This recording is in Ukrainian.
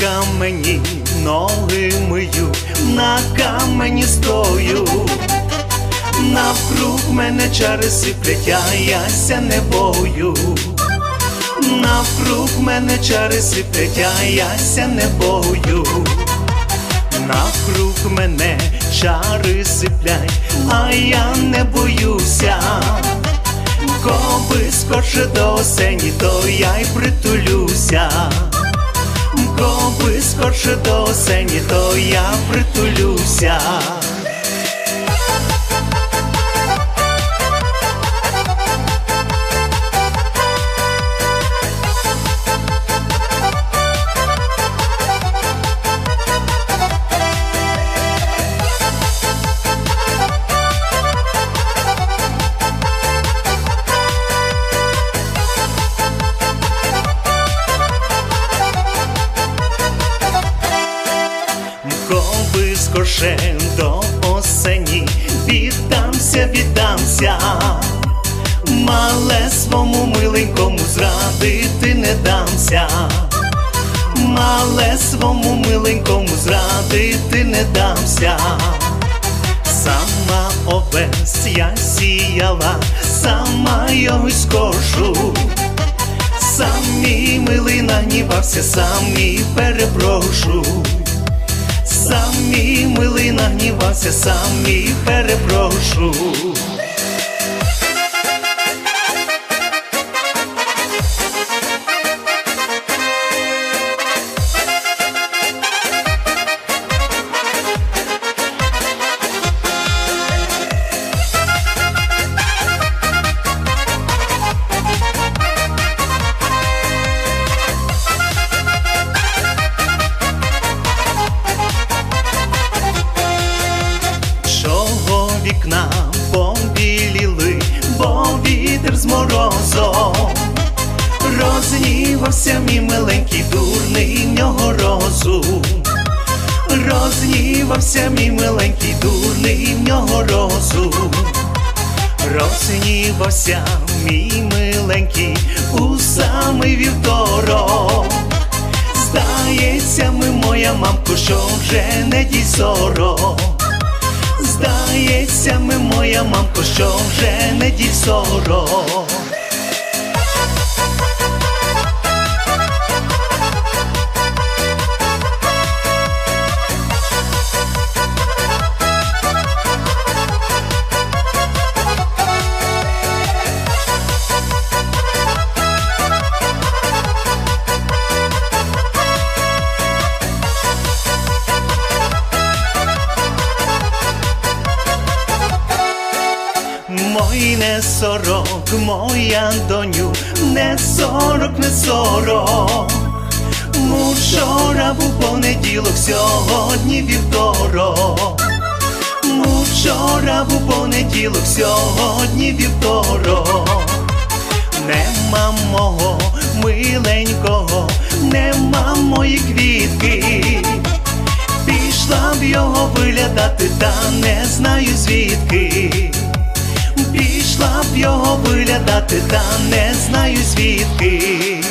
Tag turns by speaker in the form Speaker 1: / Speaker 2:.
Speaker 1: камені ноги мою, на камені стою, навкруг мене чари сиплять, а ся не бою, навкруг мене чари сиплять, а ся не бою, навкруг мене чари сиплять, а я не боюся. Коби скоче до осені, то я й притулюся. Коби скорше до осені, то я притулюся. Коби до осені, віддамся, віддамся, мале свому миленькому зрадити не дамся, мале свому миленькому зрадити не дамся. Сама овес я сіяла, сама його скошу. Самі милий нагнівався, самі перепрошу. Самі милий нагнівався, самі перепрошу. Вікна побіліли, бо вітер з морозом. Рознівався мій миленький дурний в нього розум. Рознівався мій миленький дурний в нього розум. Рознівався мій миленький у самий вівторок. Здається, ми, моя мамко, що вже не дій Здається, ми, моя мамко, що вже не дій сорок Мой не сорок, моя доню, не сорок, не сорок. Вчора був понеділок, сьогодні вівторок. Вчора був понеділок, сьогодні вівторок. Пішла там та не знаю звідки.